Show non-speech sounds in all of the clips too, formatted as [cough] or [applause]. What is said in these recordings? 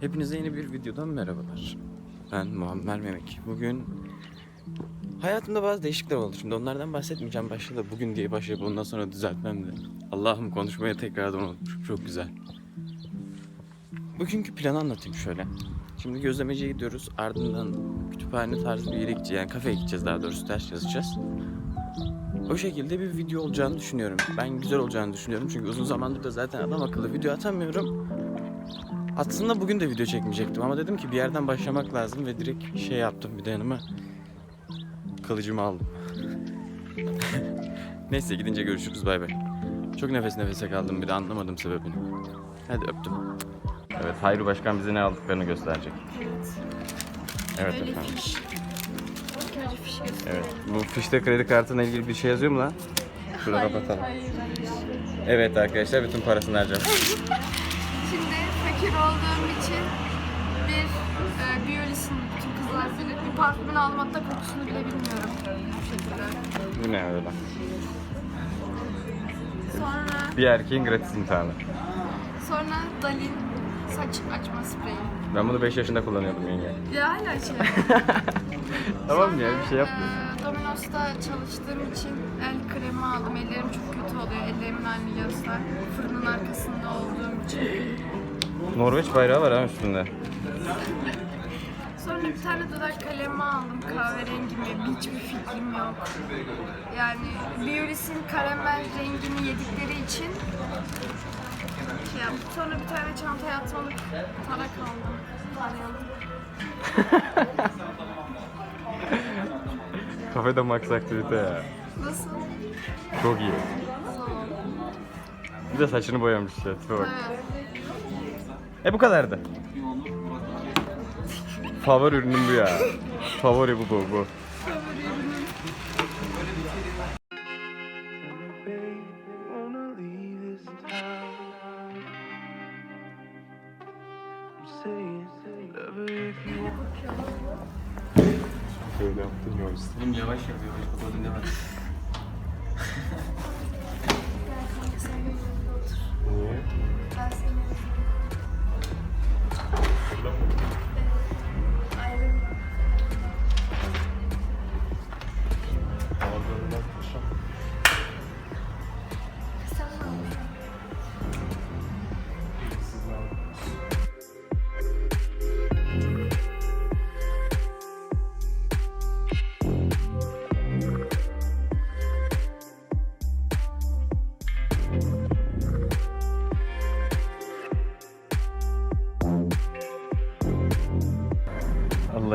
Hepinize yeni bir videodan merhabalar. Ben Muammer Memek. Bugün hayatımda bazı değişiklikler oldu. Şimdi onlardan bahsetmeyeceğim başta da bugün diye başlayıp ondan sonra düzeltmem de. Allah'ım konuşmaya tekrardan unutmuşum. Çok güzel. Bugünkü planı anlatayım şöyle. Şimdi gözlemeciye gidiyoruz. Ardından kütüphane tarzı bir yere gideceğiz. Yani kafeye gideceğiz daha doğrusu. Ders çalışacağız. O şekilde bir video olacağını düşünüyorum. Ben güzel olacağını düşünüyorum. Çünkü uzun zamandır da zaten adam akıllı video atamıyorum. Aslında bugün de video çekmeyecektim ama dedim ki bir yerden başlamak lazım ve direkt şey yaptım bir de yanıma kılıcımı aldım. [laughs] Neyse gidince görüşürüz bay bay. Çok nefes nefese kaldım bir de anlamadım sebebini. Hadi öptüm. Evet Hayri Başkan bize ne aldıklarını gösterecek. Evet Öyle efendim. fiş. Önce fiş. Evet. Bu fişte kredi kartına ilgili bir şey yazıyor mu lan? Şurada kapatalım. Hayır, hayır. Evet arkadaşlar bütün parasını harcamış. [laughs] Fakir olduğum için bir e, biyolisin bütün kızlar bilir. Bir parfümünü aldım hatta kokusunu bile bilmiyorum. Bu şekilde. Bu ne öyle? Sonra, Bir erkeğin gratis imtihanı. sonra Dalin saç açma spreyi. Ben bunu 5 yaşında kullanıyordum yenge. Ya hala şey. [laughs] Tamam ya bir şey yapma. e, Domino's'ta çalıştığım için el kremi aldım. Ellerim çok kötü oluyor. Ellerimin halini göster. Fırının arkasında olduğum için. Norveç bayrağı var ha üstünde. Sonra bir tane dudak kalemi aldım. Kahverengi mi? Hiçbir fikrim yok. Yani Biolis'in karamel rengini yedikleri için şey yaptım. Sonra bir tane çantaya atmalık tarak aldım. Tarayalı. [laughs] Kafede max aktivite ya. Nasıl? Çok iyi. Zor. Bir de saçını boyamış ya. Tipe bak. Evet. E bu kadardı. Favori ürünüm bu ya. Favori bu bu bu. wanna leave this town. I'm saying, love her if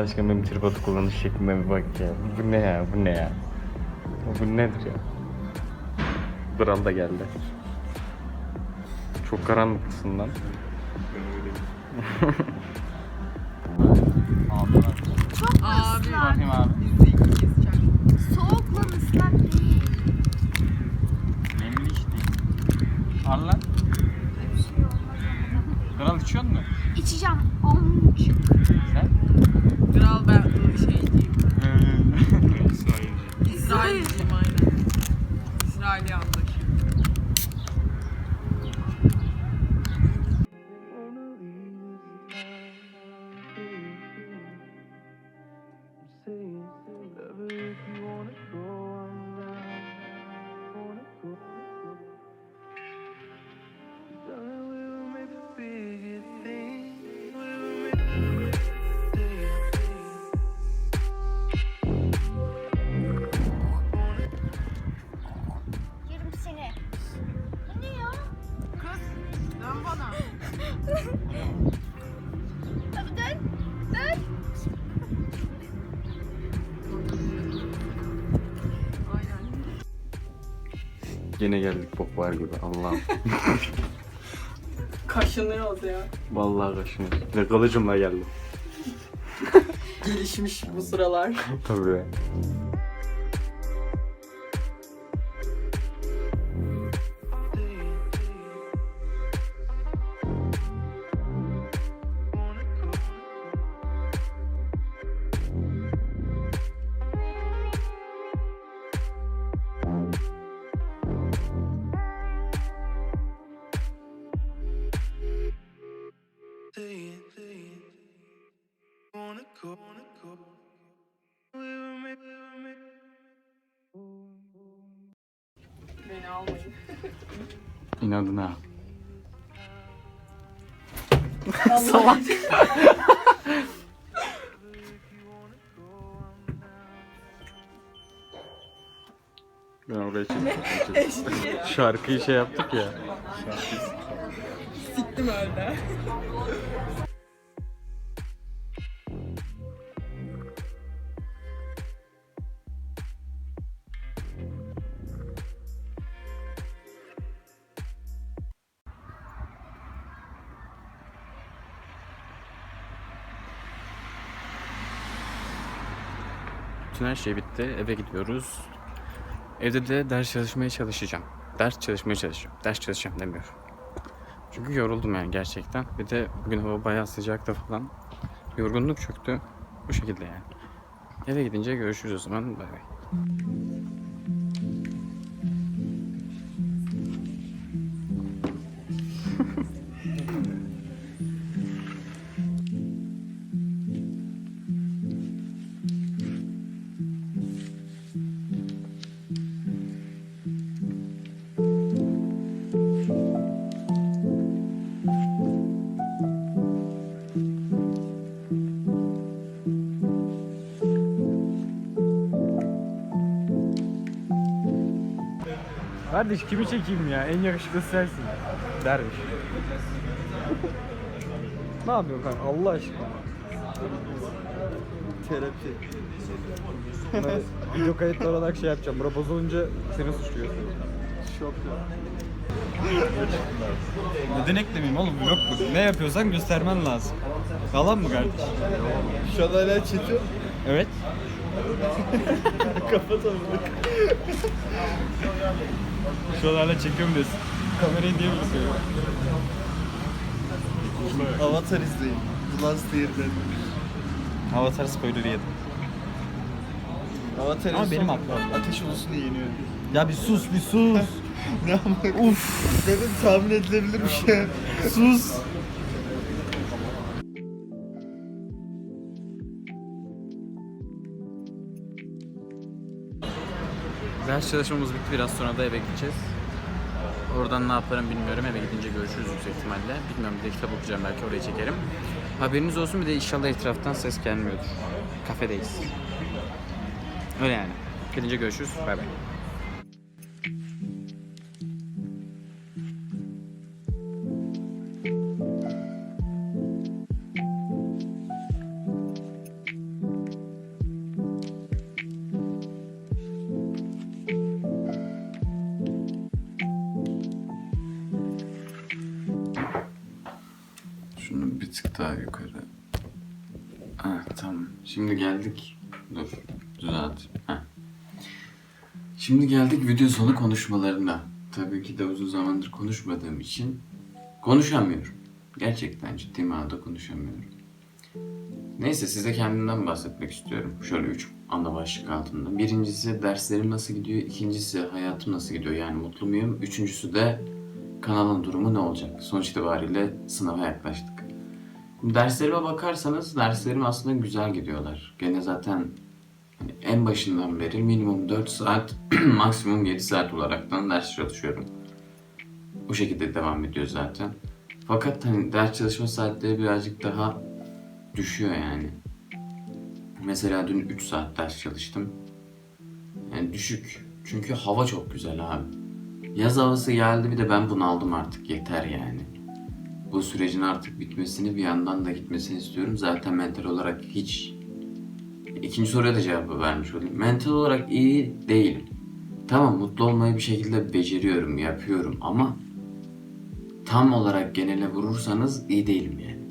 aşkına benim tripodu kullanış şeklime bir bak ya. Bu ne ya? Bu ne ya? Bu nedir ya? Kral da geldi. Çok karanlıksın lan. Çok ıslak. abi. Soğuk lan ıslak değil. Nemli işte. Al lan. Şey. Kral içiyor mu? İçeceğim. Amcık. Dön. Dön. Aynen. Yine geldik bok var gibi Allah'ım. [laughs] Kaşınıyoruz ya. Vallahi kaşınıyor. Ve kılıcımla geldim. [laughs] Gelişmiş bu sıralar. Tabii. Saying, saying, Beni almayın. İnadına. [laughs] Salak. Ben oraya çektim. Şarkıyı şey yaptık ya. Siktim öyle. Bütün her şey bitti. Eve gidiyoruz. Evde de ders çalışmaya çalışacağım. Ders çalışmaya çalışacağım. Ders çalışacağım demiyorum. Çünkü yoruldum yani gerçekten. Bir de bugün hava bayağı sıcaktı falan. Yorgunluk çöktü. Bu şekilde yani. Eve gidince görüşürüz o zaman. Bay bay. Kardeş kimi çekeyim ya? En yakışıklı sensin. Derviş. ne yapıyorsun kanka Allah aşkına? Terapi. Video kayıtlı olarak şey yapacağım. Bura bozulunca seni suçluyorsun. Şok ya. Neden eklemeyeyim oğlum? Vlog bu. Ne yapıyorsan göstermen lazım. Yalan mı kardeş? Şu an hala çekiyor. Evet. Kapat onu. Şu an hala çekiyorum diyorsun. Kamerayı diye mi bakıyor? Avatar izleyin. The Last Airbender. Avatar spoiler yedim. Avatar Ama en benim aklım. Ateş ulusunu yeniyor. Ya bir sus bir sus. [laughs] ne ama? Uf. Dedim tahmin edilebilir bir şey. sus. Ders çalışmamız bitti. Biraz sonra da eve gideceğiz. Oradan ne yaparım bilmiyorum. Eve gidince görüşürüz yüksek ihtimalle. Bilmiyorum bir de kitap okuyacağım belki oraya çekerim. Haberiniz olsun bir de inşallah etraftan ses gelmiyordur. Kafedeyiz. Öyle yani. Gidince görüşürüz. Bay bay. Bir tık daha yukarı. Ha tamam. Şimdi geldik. Dur. Düzelt. Şimdi geldik video sonu konuşmalarına. Tabii ki de uzun zamandır konuşmadığım için konuşamıyorum. Gerçekten ciddi manada konuşamıyorum. Neyse size kendimden bahsetmek istiyorum. Şöyle üç ana başlık altında. Birincisi derslerim nasıl gidiyor. İkincisi hayatım nasıl gidiyor yani mutlu muyum. Üçüncüsü de kanalın durumu ne olacak? Sonuç itibariyle sınava yaklaştık. Derslerime bakarsanız derslerim aslında güzel gidiyorlar. Gene zaten hani en başından beri minimum 4 saat, [clears throat] maksimum 7 saat olaraktan ders çalışıyorum. O şekilde devam ediyor zaten. Fakat hani ders çalışma saatleri birazcık daha düşüyor yani. Mesela dün 3 saat ders çalıştım. Yani düşük. Çünkü hava çok güzel abi. Yaz havası geldi bir de ben bunaldım artık yeter yani. Bu sürecin artık bitmesini bir yandan da gitmesini istiyorum. Zaten mental olarak hiç... İkinci soruya da cevabı vermiş olayım. Mental olarak iyi değilim. Tamam mutlu olmayı bir şekilde beceriyorum, yapıyorum ama tam olarak genele vurursanız iyi değilim yani.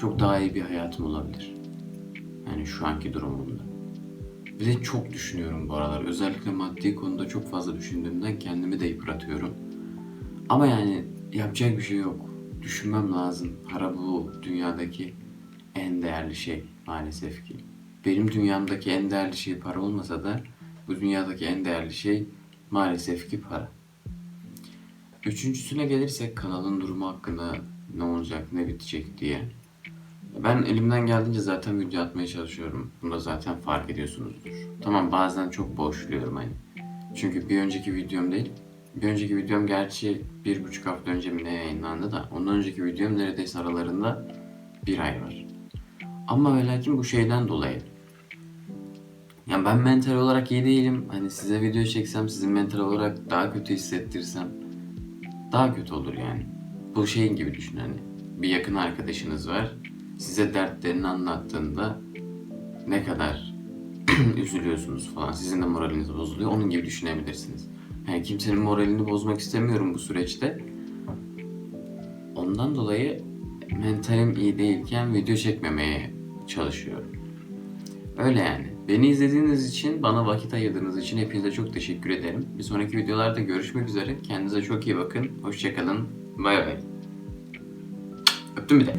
Çok daha iyi bir hayatım olabilir. Yani şu anki durumumda. Bir de çok düşünüyorum bu aralar. Özellikle maddi konuda çok fazla düşündüğümden kendimi de yıpratıyorum. Ama yani yapacak bir şey yok. Düşünmem lazım. Para bu dünyadaki en değerli şey maalesef ki. Benim dünyamdaki en değerli şey para olmasa da bu dünyadaki en değerli şey maalesef ki para. Üçüncüsüne gelirsek kanalın durumu hakkında ne olacak ne bitecek diye. Ben elimden geldiğince zaten video atmaya çalışıyorum. Bunu da zaten fark ediyorsunuzdur. Tamam bazen çok boşluyorum hani. Çünkü bir önceki videom değil. Bir önceki videom gerçi bir buçuk hafta önce mi ne yayınlandı da ondan önceki videom neredeyse aralarında bir ay var. Ama ve lakin bu şeyden dolayı. Yani ben mental olarak iyi değilim. Hani size video çeksem sizin mental olarak daha kötü hissettirsem daha kötü olur yani. Bu şeyin gibi düşün hani. Bir yakın arkadaşınız var. Size dertlerini anlattığında ne kadar [clears throat] üzülüyorsunuz falan. Sizin de moraliniz bozuluyor. Onun gibi düşünebilirsiniz. Yani kimsenin moralini bozmak istemiyorum bu süreçte. Ondan dolayı mentalim iyi değilken video çekmemeye çalışıyorum. Öyle yani. Beni izlediğiniz için, bana vakit ayırdığınız için hepinize çok teşekkür ederim. Bir sonraki videolarda görüşmek üzere. Kendinize çok iyi bakın. Hoşçakalın. Bay bay. Öptüm bir de.